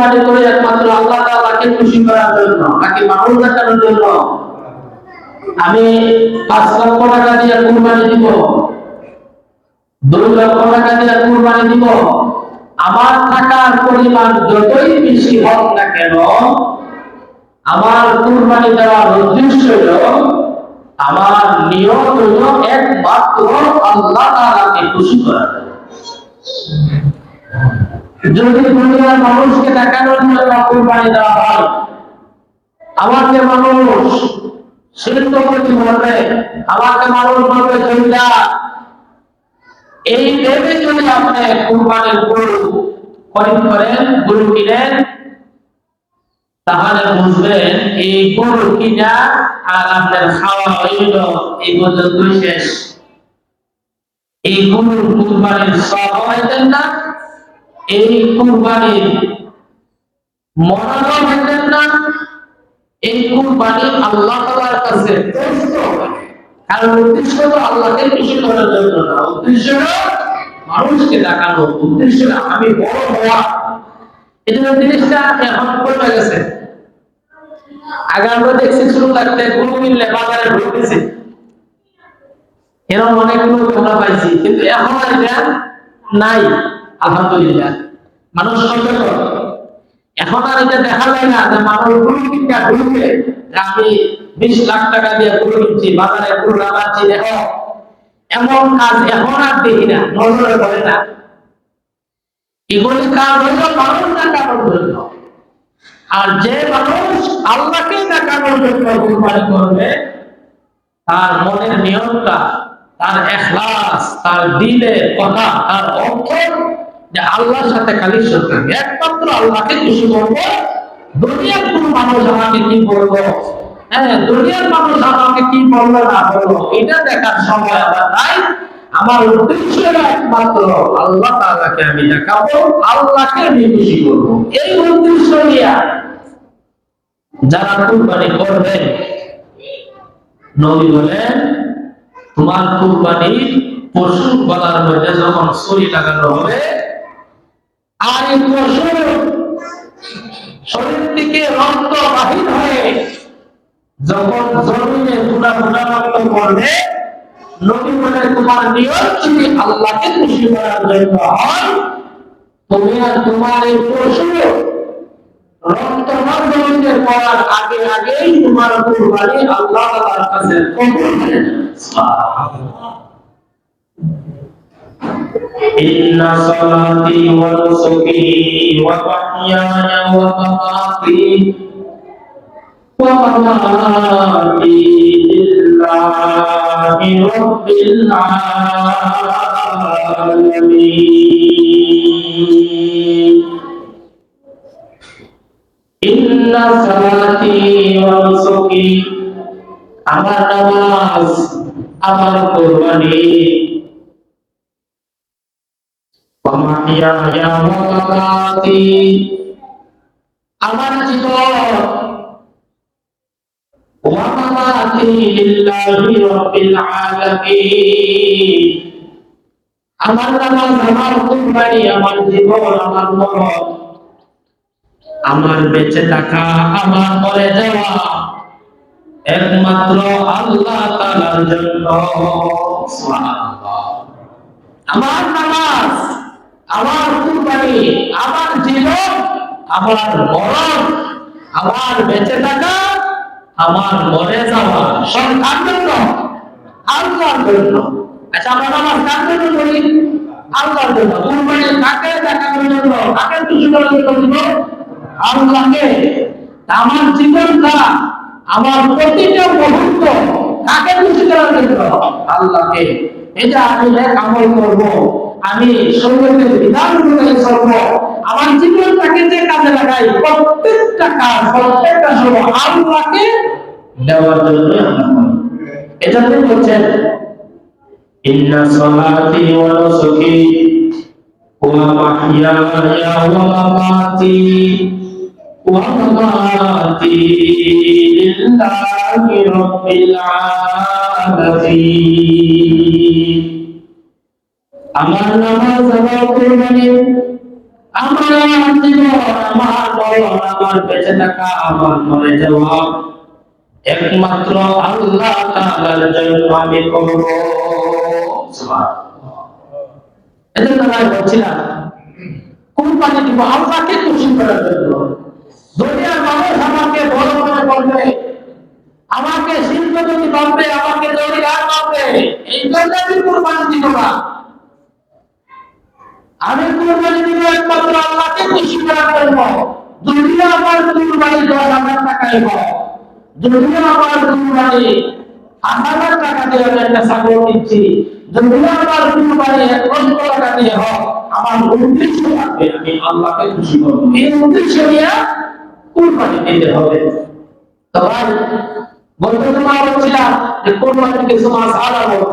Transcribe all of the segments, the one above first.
কুরবানি করি একমাত্র আল্লাহ তাআলাকে খুশি করার জন্য, নাকি মানুষ দেখানোর জন্য? আমি পাঁচ লক্ষ টাকা দিয়ে কুরবানি দিব, দুই লক্ষ টাকা দিয়ে কুরবানি দিব। আমার টাকার পরিমাণ যতই বেশি হোক না কেন, আমার কুরবানি দেওয়ার উদ্দেশ্য আমার নিয়ত হলো একমাত্র আল্লাহ তাআলাকে খুশি করা। যদি দুনিয়ার মানুষকে দেখানোর জন্য কুরবানি দেওয়া হয় আমাকে মানুষ শিল্প করতে বলবে আমাকে মানুষ বলবে জমিদা এই ভেবে যদি আপনি কুরবানির গরু খরিদ করেন, গরু কিনেন, তাহলে বুঝবেন এই গরু কিনা আর আপনার খাওয়া হইল এই পর্যন্তই শেষ। এই গরুর কুরবানির সব হইতেন না? এই কুরবানির মনোযোগ হইতেন না, এই কুরবানি আল্লাহ তাআলার কাছে কারণ উদ্দেশ্য তো আল্লাহকে খুশি করার জন্য না, উদ্দেশ্য মানুষকে দেখানো, উদ্দেশ্য আমি বড় হওয়া। জিনিসটা এখন কমে গেছে। আগে আমরা দেখছি শুরু থাকতে কোনো মিললে ঢুকতেছে এরকম অনেক পাইছি, কিন্তু এখন আর নাই। আলহামদুলিল্লাহ। মানুষ সচেতন। এখন আর এটা দেখা যায় না যে মানুষ গরু কিনতে ঢুকে যে আমি বিশ লাখ টাকা দিয়ে গরু কিনছি, বাজারে গরু লাগাচ্ছি দেখো, এমন কাজ এখন আর দেখি না, নজরে পড়ে না। এগুলি কাজ হইল মানুষ দেখানোর জন্য। আর যে মানুষ আল্লাহকে দেখানোর জন্য কুরবানি করবে, তার মনের নিয়মটা, তার এখলাস, তার দিলের কথা, তার অক্ষর যে আল্লাহর সাথে খালি সত্য একমাত্র আল্লাহকে খুশি করব, দুনিয়ার কোন মানুষ আমাকে কি বলব হ্যাঁ দুনিয়ার মানুষ আমাকে কি বলল না বলল? এটা দেখার সময় আমার নাই। আমার উদ্দেশ্য একমাত্র আল্লাহ আমি দেখাবো, আল্লাহকে আমি খুশি করব। এই উদ্দেশ্য নিয়ে যারা কুরবানি করবে, নবী বলেন, তোমার কুরবানি পশু গলার মধ্যে যখন ছুরি লাগানো হবে আর এই পশু শরীর থেকে রক্ত বাহির হয়ে যখন জমিনে গুণা গুণা রক্ত পড়বে নবী বলে, তোমার যদি আল্লাহকে খুশি করার জন্য হয়, তুমি আর তোমার এই পশু রক্ত জমিনে পড়ার আগে আগেই তোমার কুরবানি আল্লাহ কাছে কবুল হয়ে إن صلاتي ونسكي ومحياي ومماتي ومماتي لله رب العالمين إن صلاتي ونسكي আমার নামাজ আমার কোরবানি ومحياي ومماتي আমার জীবন আমার নামাজ আমার কোম্পানি, আমার বেঁচে থাকা, আমার মরে যাওয়া একমাত্র আল্লাহ তালার জন্য। আমার নামাজ আমার কুরবানি, আমার জীবন, আমার মরণ, আমার বেঁচে থাকা, আমার মরে যাওয়া সব কার জন্য, আল্লাহর জন্য। আচ্ছা আমরা নামাজ কার জন্য করি আল্লাহর জন্য। কুরবানি কাকে দেখানোর জন্য? কাকে খুশি করার জন্য আল্লাহকে। আমার জীবনটা আমার প্রতিটা মুহূর্ত কাকে খুশি করার জন্য? আল্লাহকে। যে আমি এক আমল করব আমি শরীরের আমার জীবনটাকে যে কাজে লাগাই, প্রত্যেকটা কাজ, প্রত্যেকটা সময় আল্লাহকে দেওয়ার জন্য আমরা করি। বলছেন ইন্না আমার নামাজ আমার কুরবানি আমার জীবন, আমার আমার বেঁচে থাকা, আমার মরে যাওয়া। একমাত্র আল্লাহ তাআলার জন্য আমি করব। এজন্য আমি বলছিলাম দিব আল্লাহকে খুশি করার জন্য। দুনিয়ার মানুষ আমাকে বড় মনে করবে, আমাকে শিল্পপতি ভাববে, আমাকে দরিয়ার ভাববে এই জন্য আমি কোরবানি দিব না। আমি কোরবানি দিব একমাত্র আল্লাহকে খুশি করার জন্য দুনিয়া আমার কোরবানি দশ হাজার টাকায় হয়। দুনিয়া আমার কোরবানি হাজার টাকা দিয়ে আমি একটা ছাগল দিচ্ছি দুনিয়া আমার কোরবানি এক লক্ষ টাকা দিয়ে হোক আমার উদ্দেশ্য থাকবে আমি আল্লাহকে খুশি করব। এই উদ্দেশ্য নিয়ে কোরবানি দিতে হবে। তো ভাই, বলতে তোমার বলছিলাম যে কোরবানির কিছু মাস আলাদা বলব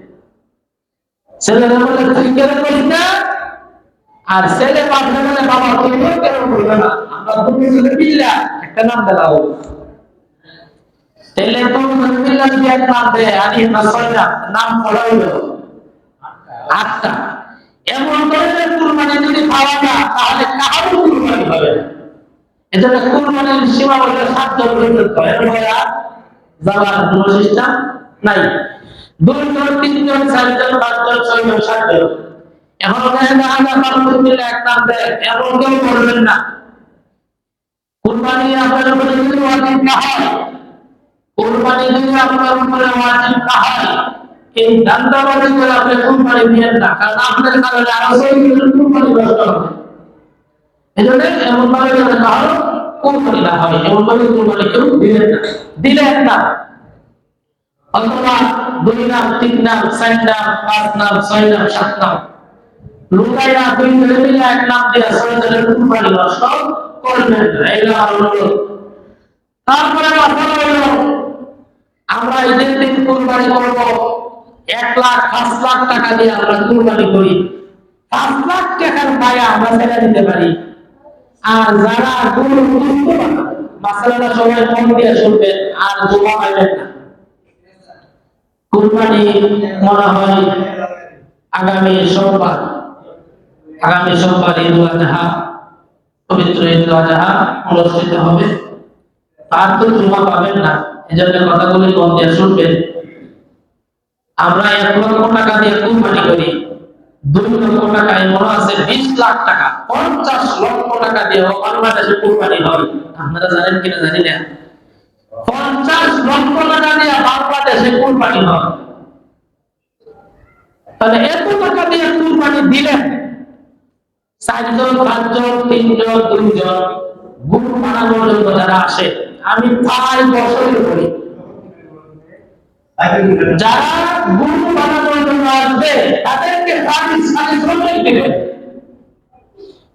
না, আর ছেলে বাবা করবে না। আমরা মিললা, একটা নাম দাও তেলে তো মিললা যদি নাম দে আনি না ছয়টা নাম পড়াইলো আটটা। এমন ধরনের কুরবানি যদি পাওয়া যায়, তাহলে কাহারও কুরবানি হবে না। এজন্য কুরবানির সীমা বলে সাত জন পর্যন্ত এর ভয়া কোনো সিস্টেম নাই। দুইজন তিনজন চারজন সাতজন এমন করবেন না। কুরবানি আপনার উপরে যদি হয় আপনার উপরে করে কারণ আপনার কারণে হবে। এই এমন ভাবে যাতে কারও কুরবানি না এমন ভাবে কুরবানি কেউ দিলেন অথবা দুই নাম তিন নাম চার নাম পাঁচ নাম ছয় নাম সাত নাম লুকাইয়া দুই ধরে মিলে এক নাম দিয়ে ছয় জনের কুরবানি নষ্ট করবেন না অনুরোধ। তারপরে কথা হলো, আমরা ঈদের দিন কুরবানি করব। এক লাখ, পাঁচ লাখ টাকা দিয়ে আমরা কুরবানি করি। পাঁচ লাখ টাকার পায়ে আমরা ছেড়ে দিতে পারি। আর যারা গরু বুঝতে পারে মাসালাটা সবাই মন দিয়ে শুনবেন, আর জমা পাইবেন না। কুরবানি মনে হয় আগামী সোমবার। আগামী সোমবার ঈদ আজহা, পবিত্র ঈদ আজহা অনুষ্ঠিত হবে। আর তো জমা পাবেন না এই জন্য কথাগুলি মন দিয়ে শুনবেন। আমরা এক লক্ষ টাকা দিয়ে কুরবানি করি। দুই লক্ষ টাকায় মনে আছে বিশ লাখ টাকা, পঞ্চাশ লক্ষ টাকা দিয়ে বাংলাদেশে কুরবানি হয়। আপনারা জানেন কিনা জানি না। পঞ্চাশ লক্ষ টাকা দিয়ে বাংলাদেশে কুরবানি হয়। তাহলে এত টাকা দিয়ে কুরবানি দিলেন চারজন, পাঁচজন, তিনজন, দুইজন গুরু মানা পর্যন্ত যারা আসে, আমি প্রায় বছরের করি। যারা গুরু বানানোর জন্য আসবে, তাদেরকে সার্ভিস সার্ভিস করতেই দিবে।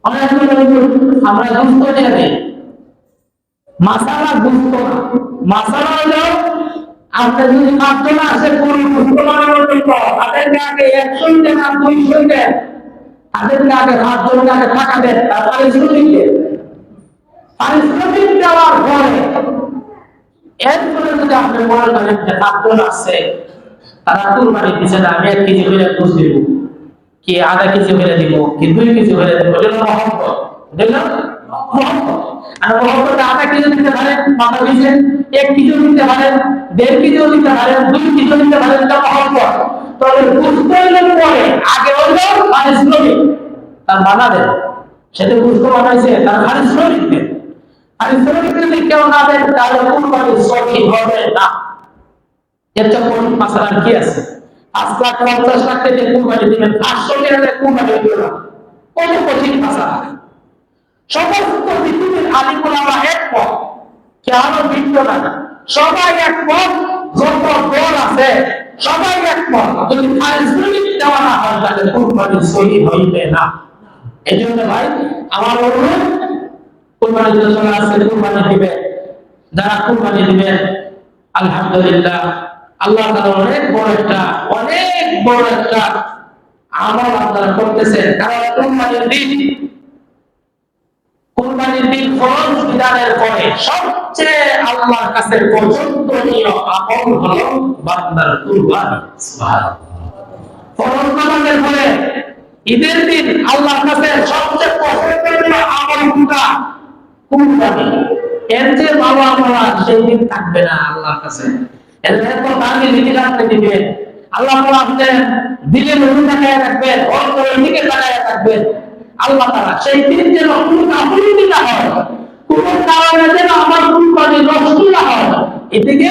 অনেক আমরা দিয়ে দেই মাসালা গুস্ত না। মাসালা হলো আপনার যদি পাঁচজন আসে গুস্ত বানানোর জন্য তাদেরকে আগে একশো দেন আর দুইশো দেন তাদেরকে আগে সাতজনকে আগে টাকা দেন তারপরে শ্রমিক দেন পারিশ্রমিক দেওয়ার পরে, এরপরে যদি আপনি মনে করেন যে সাতজন আছে তারা কুরবানি দিচ্ছে না, আমি এক কেজি হইলে দুধ দিব। কি আধা কেজি হইলে দিব, কি দুই কেজি হইলে দিব, এটা বুঝলেন আর আধা কেজি দিতে পারেন মাথা কেজি এক কেজি দিতে পারেন দেড় কেজিও দিতে পারেন দুই কেজি দিতে পারেন এটা মহব্বত বুঝতে বানাইছে, তার পারিশ্রমিক দেন পারিশ্রমিক কেউ না দেন তাহলে কুরবানি সঠিক হবে না? চেয়ে কোন মাসালার কি আছে? দিবেন? পাঁচশো টাকা কুরবানি দিবেন? কত কঠিন মাসালা সমস্ত পৃথিবীর আলিমুল আমরা এক পথ। কেন ভিন্ন না সবাই এক পথ দল আছে, সবাই এক পথ। যদি না হইবে না। এই জন্য ভাই, আমার দিবে? দিবেন আলহামদুলিল্লাহ, আল্লাহ অনেক বড় একটা, অনেক বড় একটা আমল আপনারা করতেছেন। কারণ কুরবানির দিন কুরবানির দিন ফরজ বিধানের পরে সবচেয়ে আল্লাহর কাছে পছন্দনীয় আমল হলো বান্দার কুরবানি। ফরজ নামাজের পরে ঈদের দিন আল্লাহর কাছে সবচেয়ে পছন্দনীয় আমল কোনটা? কুরবানি। এর যে ভালো আমল আর সেই দিন থাকবে না আল্লাহর কাছে। এর তো দামি দিকে রাখতে দিবেন আল্লাহ আপনার দিলের মধ্যে তাকায় রাখবেন অন্তরের দিকে তাকায় রাখবেন আল্লাহ তাআলা সেই দিন যেন কোনো হয়, কোনো কারণে যেন আমার কুরবানি নষ্ট না হয়। এদিকে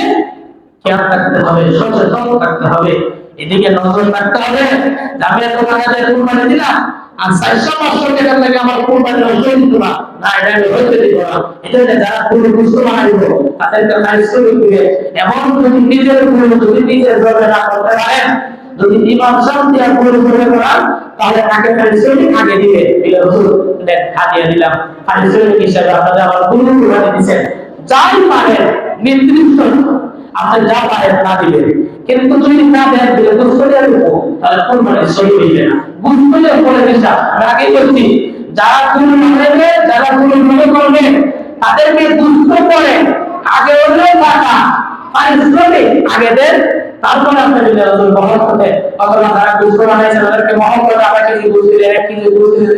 খেয়াল রাখতে হবে, সচেতন থাকতে হবে। এদিকে নজর রাখতে হবে আমি এত টাকা কুরবানি দিলাম, আর চারশো পাঁচশো লাগে আমার কুরবানি নষ্ট দিত না না, এটা আমি হইতে দিব না। এটা যারা বুঝতে পারিব তাদেরকে খারিজ দিবে। এমন নিজের উপরে যদি নিজের জন্য না করতে পারেন, যদি ইমাম সাহেব দিয়া পুরো করে করান তাহলে তাকে খারিজ আগে দিবে দিলে হুজুর দেখ হাদিয়া দিলাম। খারিজ হিসাবে আপনাদের আমার কোনো কুরবানি দিচ্ছেন। যাই পারেন, নির্দিষ্ট আপনি যা পারেন তা দিবেন। কিন্তু যদি না দেন, দিলে সরে আসব। তাহলে কোন মানে সই হইবে না। বুঝতে পরে দিশা আমি আগেই বলছি, যারা কোন মানেবে, যারা কোন মনে করবে, তাদেরকে দুষ্ট করে আগে হলেও টাকা পারিশ্রমিক আগে দেন তারপরে আপনি যদি বহন করতে অথবা যারা দুষ্ট মহন আপনাকে বুঝতে দেন কিছু বুঝতে